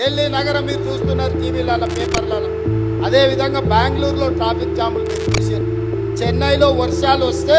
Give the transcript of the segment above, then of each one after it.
ఢిల్లీ నగరం మీరు చూస్తున్నారు టీవీలలో పేపర్లలో. అదేవిధంగా బెంగళూరులో ట్రాఫిక్ జాములు మీరు చూశారు. చెన్నైలో వర్షాలు వస్తే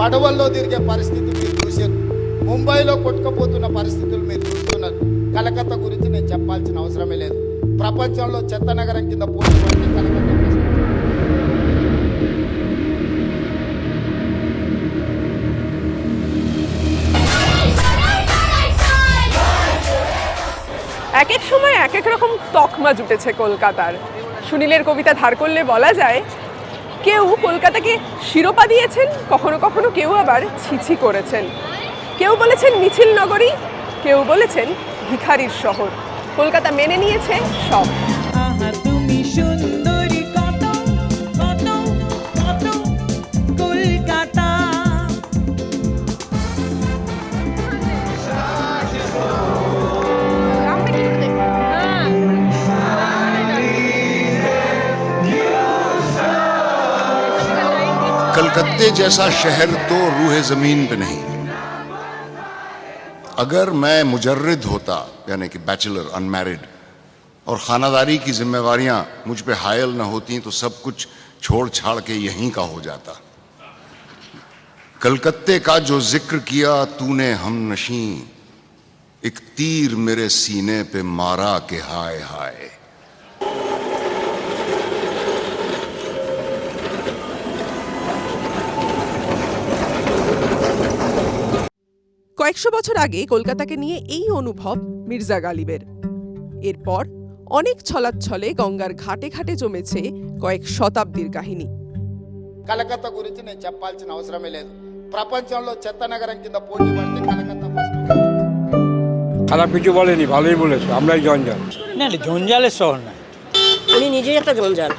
పడవల్లో తిరిగే పరిస్థితి మీరు చూశారు. ముంబైలో కొట్టుకుపోతున్న పరిస్థితులు మీరు చూస్తున్నారు. కలకత్తా గురించి నేను చెప్పాల్సిన అవసరమే లేదు. ప్రపంచంలో చెత్త నగరం కింద పోటీ పడితే కలకత్తా. এক এক সময় এক এক রকম তকমা জুটেছে কলকাতার। সুনীলের কবিতা ধার করলে বলা যায়, কেউ কলকাতাকে শিরোপা দিয়েছেন, কখনো কখনো কেউ আবার ছিছি করেছেন। কেউ বলেছেন মিছিল নগরী, কেউ বলেছেন ভিখারির শহর। কলকাতা মেনে নিয়েছে সব। তুমি कलकत्ते जैसा शहर तो रूह ज़मीन पे नहीं। अगर मैं मुजर्रद होता, यानी कि बैचलर अनमैरिड और खानादारी की जिम्मेवारियाँ मुझ पे हायल न होती तो सब कुछ छोड़ छाड़ के यहीं का हो जाता। कलकत्ते का जो ज़िक्र किया, तूने हम नशी एक तीर मेरे सीने पे मारा के हाय हाय কয়েকশো বছর আগে কলকাতাকে নিয়ে এই অনুভব মির্জা গালিবের এরপর অনেক ছলাচ্ছলে গঙ্গার ঘাটে ঘাটে জমেছে কয়েক শতাব্দীর কাহিনী కలకత్తా గురించి నేను చెప్పాల్సిన అవసరమే లేదు ప్రపంచంలో చెత్త నగరం కింద పోటీ పడితే కలకత్తా ఫస్ట్ খারাপ কিছু বলেনি ভালোই বলেছে আমরাই জঞ্জাল না না জঞ্জালের শহর না আমি নিজেই একটা জঞ্জাল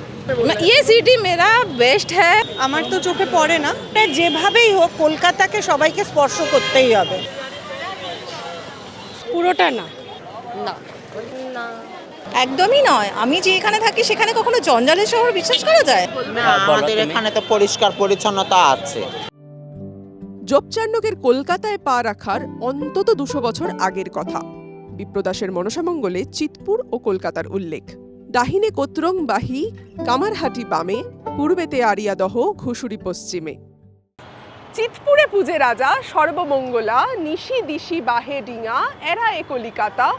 ये সিটি মেরা বেস্ট হ্যাঁ আমার তো চোখে পড়ে না এটা যেভাবেই হোক কলকাতাকে সবাইকে স্পর্শ করতেই হবে পুরোটা না? না। না। একদমই নয়। আমি যে এখানে থাকি সেখানে কখনো জঞ্জালের শহর বিশ্বাস করা যায়? না আমাদের এখানে তো পরিষ্কার পরিচ্ছন্নতা আছে। জোপচার্ণকের কলকাতায় পা রাখার অন্তত দুশো বছর আগের কথা। বিপ্রদাসের মনসামঙ্গলে চিতপুর ও কলকাতার উল্লেখ। ডাহিনে কোত্রং বাহি কামারহাটি বামে পূর্বেতে আরিয়াদহ ঘুষুরি পশ্চিমে। চিতপুরে পূজে রাজা, সর্বমঙ্গলা, নিশি দিশি বাহে ডিঙা এরা এ কলিকাতা,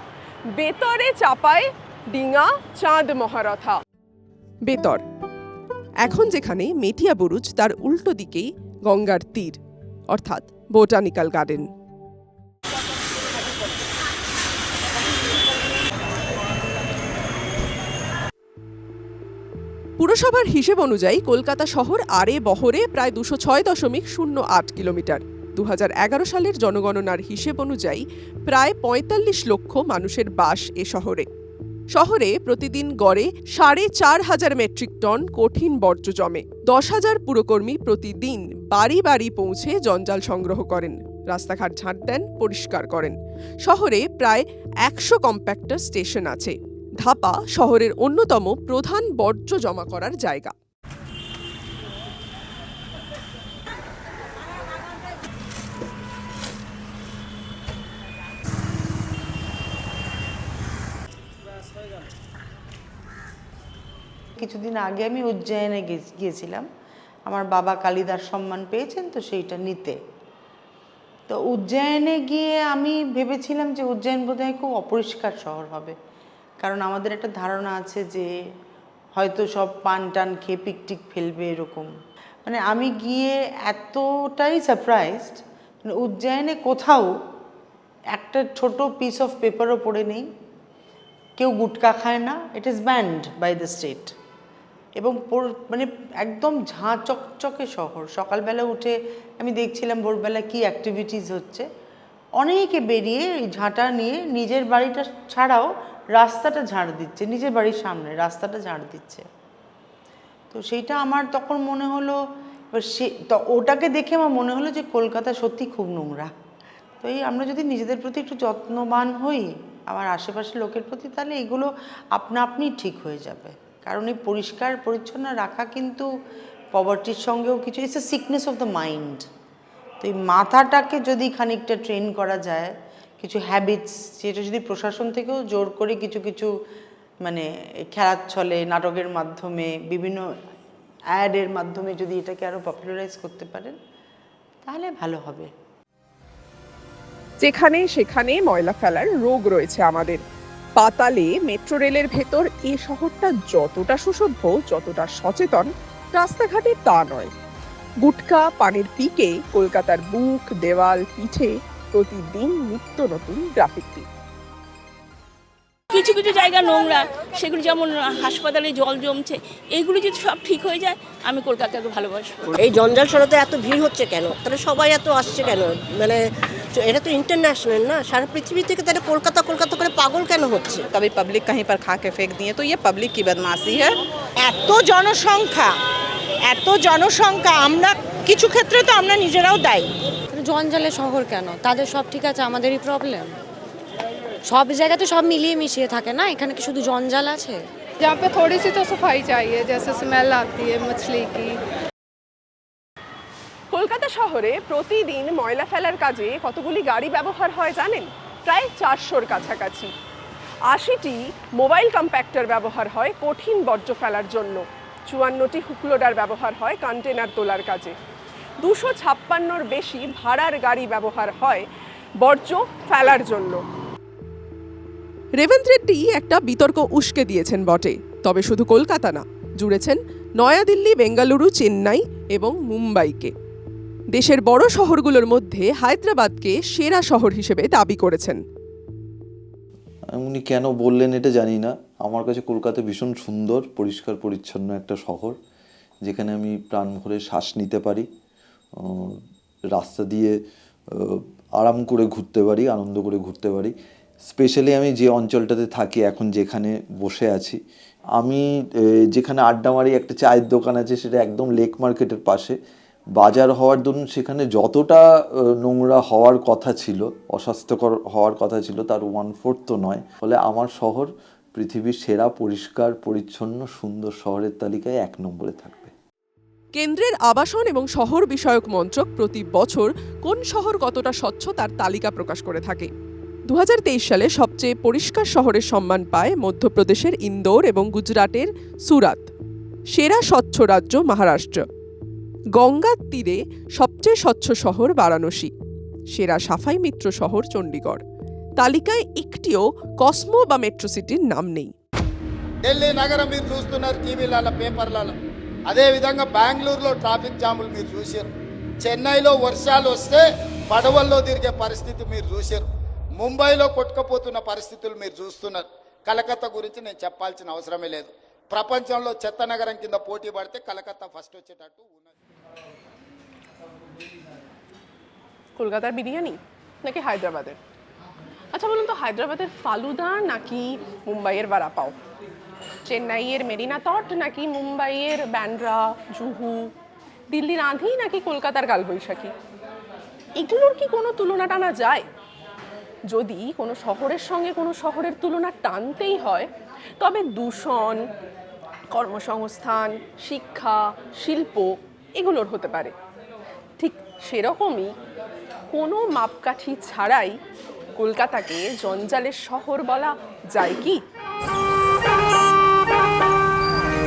বেতরে চাপায় ডিঙা, চাঁদ মহারথা। বেতর, এখন যেখানে মেটিয়া বুরুজ তার উল্টো দিকেই গঙ্গার তীর, অর্থাৎ বোটানিক্যাল গার্ডেন। পুরসভার হিসেব অনুযায়ী কলকাতা শহর আরে বহরে প্রায় দুশো ছয় দশমিক শূন্য আট কিলোমিটার। দু সালের জনগণনার হিসেব অনুযায়ী প্রায় পঁয়তাল্লিশ লক্ষ মানুষের বাস এ শহরে। শহরে প্রতিদিন গড়ে সাড়ে চার হাজার মেট্রিক টন কঠিন বর্জ্য জমে। দশ হাজার পুরকর্মী প্রতিদিন বাড়ি বাড়ি পৌঁছে জঞ্জাল সংগ্রহ করেন, রাস্তাঘাট ঝাঁট দেন, পরিষ্কার করেন। শহরে প্রায় একশো কম্প্যাক্টার স্টেশন আছে। ধাপা শহরের অন্যতম প্রধান বর্জ্য জমা করার জায়গা। কিছুদিন আগে আমি উজ্জয়নে গিয়েছিলাম। আমার বাবা কালিদার সম্মান পেয়েছেন, তো সেইটা নিতে। তো উজ্জয়নে গিয়ে আমি ভেবেছিলাম যে উজ্জয়ন বোধহয় খুব অপরিষ্কার শহর হবে। কারণ আমাদের একটা ধারণা আছে যে হয়তো সব পান টান খেয়ে পিকটিক ফেলবে এরকম। মানে আমি গিয়ে এতটাই সারপ্রাইজড মানে উজ্জয়নে কোথাও একটা ছোট পিস অফ পেপারও পড়ে নেই, কেউ গুটকা খায় না it is banned by the state এবং মানে একদম ঝাঁ চকচকে শহর। সকালবেলা উঠে আমি দেখছিলাম ভোরবেলা কি অ্যাক্টিভিটিস হচ্ছে। অনেকে বেরিয়ে এই ঝাঁটা নিয়ে নিজের বাড়িটা ছাড়াও রাস্তাটা ঝাড় দিচ্ছে, নিজের বাড়ির সামনে রাস্তাটা ঝাড় দিচ্ছে। তো সেইটা আমার তখন মনে হলো, এবার সে ওটাকে দেখে আমার মনে হলো যে কলকাতা সত্যি খুব নোংরা। তো এই আমরা যদি নিজেদের প্রতি একটু যত্নবান হই, আমার আশেপাশের লোকের প্রতি, তাহলে এগুলো আপনা আপনি ঠিক হয়ে যাবে। কারণ এই পরিষ্কার, পরিচ্ছন্ন রাখা কিন্তু পভার্টির সঙ্গেও কিছু it's a sickness of the mind তো এই মাথাটাকে যদি খানিকটা ট্রেন করা যায় কিছু হ্যাবিটস যেটা যদি প্রশাসন থেকেও জোর করে কিছু কিছু মানে খেলার ছলে, নাটকের মাধ্যমে, বিভিন্ন অ্যাডের মাধ্যমে যদি এটাকে আরও পপুলারাইজ করতে পারেন, তাহলে ভালো হবে। যেখানে সেখানে ময়লা ফেলার রোগ রয়েছে আমাদের। পাতালে মেট্রো রেলের ভেতর এ শহরটা যতটা সুসভ্য যতটা সচেতন, রাস্তাঘাটে তা নয়। গুটকা, পানির পিকে, কলকাতার বুক, দেওয়াল, পিঠে প্রতিদিন নিত্য নতুন গ্রাফিকটি কিছু কিছু জায়গা নোংরা সেগুলো যেমন হাসপাতালে জল জমছে এইগুলি যদি সব ঠিক হয়ে যায় আমি কলকাতাকে ভালোবাসবো। এই জঞ্জাল সরাতে এত ভিড় হচ্ছে কেন? তাহলে সবাই এত আসছে কেন? মানে এটা তো ইন্টারন্যাশনাল না? সারা পৃথিবী থেকে তাহলে কলকাতা কলকাতা করে পাগল কেন হচ্ছে? তবে পাবলিক कहीं पर খাকে ফেঁক দিয়ে তো ইয়ে পাবলিক पब्लिक की बदमाशी এত জনসংখ্যা এত জনসংখ্যা আমরা কিছু ক্ষেত্রে তো আমরা নিজেরাও দায়ী জঞ্জালে শহর কেন তাদের সব ঠিক আছে আমাদেরই প্রবলেম সব জায়গাতে সব মিলিয়ে মিশিয়ে থাকে না এখানে কি শুধু জঞ্জাল আছে यहाँ पे थोड़ी सी तो सफाई चाहिए जैसे स्मेल आती है मछली की কলকাতা শহরে প্রতিদিন ময়লা ফেলার কাজে কতগুলি গাড়ি ব্যবহার হয় জানেন প্রায় চারশোর কাছাকাছি আশিটি মোবাইল কম্প্যাক্টর ব্যবহার হয় কঠিন বর্জ্য ফেলার জন্য চুয়ান্নটি হুকলোডার ব্যবহার হয় কন্টেনার তোলার কাজে দুশো ছাপ্পান্নর বেশি ভাড়ার গাড়ি ব্যবহার হয় বর্জ্য ফেলার জন্য। রেবন্ত রেড্ডি একটা বিতর্ক উস্কে দিয়েছেন বটে তবে শুধু কলকাতা না জুড়েছেন নয়াদিল্লি বেঙ্গালুরু চেন্নাই এবং মুম্বাইকে। দেশের বড় শহরগুলোর মধ্যে হায়দ্রাবাদকে সেরা শহর হিসেবে দাবি করেছেন। উনি কেন বললেন এটা জানি না। আমার কাছে কলকাতা ভীষণ সুন্দর পরিষ্কার পরিচ্ছন্ন একটা শহর যেখানে আমি প্রাণ ভরে শ্বাস নিতে পারি। রাস্তা দিয়ে আরাম করে ঘুরতে পারি, আনন্দ করে ঘুরতে পারি। স্পেশালি আমি যে অঞ্চলটাতে থাকি, এখন যেখানে বসে আছি, আমি যেখানে আড্ডা মারি, একটা চায়ের দোকান আছে, সেটা একদম লেক মার্কেটের পাশে। বাজার হওয়ার দরুন সেখানে যতটা নোংরা হওয়ার কথা ছিল, অস্বাস্থ্যকর হওয়ার কথা ছিল, তার ওয়ান ফোর্থ তো নয়। ফলে আমার শহর পৃথিবীর সেরা, পরিষ্কার, পরিচ্ছন্ন, সুন্দর শহরের তালিকায় এক নম্বরে থাকবে কেন্দ্রের আবাসন এবং শহর বিষয়ক মন্ত্রক প্রতি বছর কোন শহর কতটা স্বচ্ছ তার তালিকা প্রকাশ করে থাকে দু সালে সবচেয়ে পরিষ্কার শহরের সম্মান পায় মধ্যপ্রদেশের ইন্দোর এবং গুজরাটের সুরাত সেরা স্বচ্ছ রাজ্য মহারাষ্ট্র গঙ্গার তীরে সবচেয়ে স্বচ্ছ শহর বারাণসী সেরা সাফাই মিত্র শহর চণ্ডীগড় তালিকায় একটিও কসমো বা মেট্রো সিটির নাম নেই ఢిల్లీ నగరం మీరు చూస్తున్నారు టీవీలలో పేపర్లలో అదే విధంగా బెంగళూరులో ట్రాఫిక్ జాములు మీరు చూశారు చెన్నైలో వర్షాలు వస్తే పడవల్లో తిరిగే పరిస్థితి మీరు చూశారు ముంబైలో కొట్టుకపోతున్న పరిస్థితులు మీరు చూస్తున్నారు కలకత్తా గురించి నేను చెప్పాల్సిన అవసరమే లేదు ప్రపంచంలో చెత్త నగరం కింద పోటీ పడితే కలకత్తా ఫస్ట్ వచ్చేటట్టు ఉన్నది কলকাতার বিরিয়ানি নাকি হায়দ্রাবাদের আচ্ছা বলুন তো হায়দ্রাবাদের ফালুদা নাকি মুম্বাইয়ের বাড়া পাও চেন্নাইয়ের মেরিনা তট নাকি মুম্বাইয়ের ব্যান্ড্রা জুহু, দিল্লির আঁধি নাকি কলকাতার কালবৈশাখী এগুলোর কি কোনো তুলনা টানা যায়? যদি কোনো শহরের সঙ্গে কোনো শহরের তুলনা টানতেই হয়, তবে দূষণ, কর্মসংস্থান, শিক্ষা, শিল্প এগুলোর হতে পারে। ঠিক সেরকমই কোনো মাপকাঠি ছাড়াই কলকাতাকে জঞ্জালের শহর বলা যায় কি?